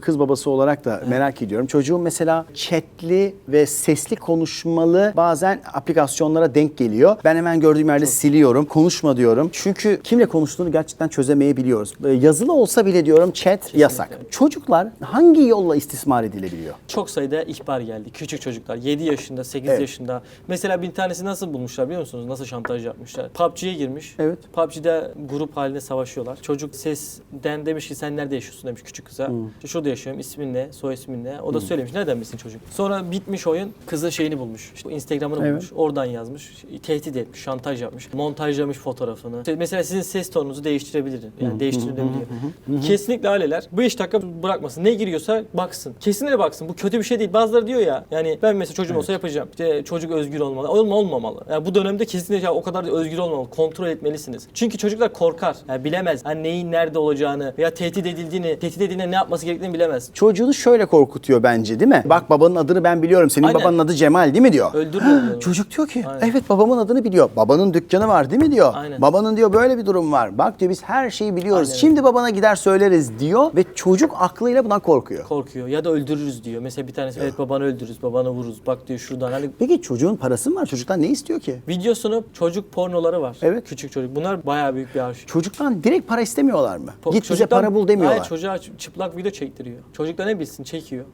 Kız babası olarak da merak ediyorum. Çocuğum mesela chatli ve sesli konuşmalı bazen aplikasyonlara denk geliyor. Ben hemen gördüğüm yerde siliyorum. Konuşma diyorum. Çünkü kimle konuştuğunu gerçekten çözemeyebiliyoruz. Ee, Yazılı olsa bile diyorum chat yasak. Çocuklar hangi yolla istismar edilebiliyor? Çok sayıda ihbar geldi. Küçük çocuklar 7 yaşında, 8 Evet. yaşında. Mesela bir tanesi nasıl bulmuşlar biliyor musunuz? Nasıl şantaj yapmışlar? PUBG'ye girmiş. Evet. PUBG'de grup halinde savaşıyorlar. Çocuk sesten demiş ki sen nerede yaşıyorsun demiş küçük kıza. İşte şurada yaşıyorum. İsmin ne? Soy ismin ne? O da söylemiş. Nereden bilsin çocuk? Sonra bitmiş oyun. Kızın şeyini bulmuş. İşte Instagram'ını Evet. bulmuş. Oradan yazmış. Tehdit etmiş. Şantaj yapmış. Montajlamış fotoğrafını. İşte mesela sizin ses tonunuzu değiştirebilir. Yani değiştirilebiliyor. Kesinlikle aileler bu 5 dakika bırakmasın. Ne giriyorsa baksın. Kesinlikle baksın. Bu kötü bir şey değil. Bazıları diyor ya yani ben mesela çocuğum olsa yapacağım. İşte çocuk özgür olmalı. Olma olmamalı. Yani bu dönemde kesinlikle ya o kadar da özgür olmamalı. Kontrol etmelisiniz. Çünkü çocuklar korkar. Yani bilemez. Yani neyin nerede olacağını veya tehdit edildiğini, tehdit edildiğinde ne yapması gerektiğini bilemez. Çocuğunu şöyle korkutuyor bence değil mi? Bak babanın adını ben biliyorum. Senin Aynen. babanın adı Cemal değil mi diyor. Öldürmüyor. Çocuk diyor ki Aynen. evet babamın adını biliyor. Babanın dükkanı var değil mi diyor. Aynen. Babanın diyor böyle bir durum var. Bak diyor biz her şeyi biliyoruz. Aynen. Şimdi babana gider söyleriz diyor ve çocuk aklıyla bundan korkuyor. Korkuyor ya da öldürürüz diyor. Mesela bir tanesi evet babanı öldürürüz, babanı vururuz. Bak diyor şuradan hani Peki çocuğun parası mı var? Çocuktan ne istiyor ki? videosunu çocuk pornoları var. Evet. Küçük çocuk. Bunlar bayağı büyük bir arşiv. Çocuktan direkt para istemiyorlar mı? Po- Git bize çocuktan- para bul demiyorlar. Hayır çocuğa çıplak video çektiriyor. Çocuk da ne bilsin çekiyor.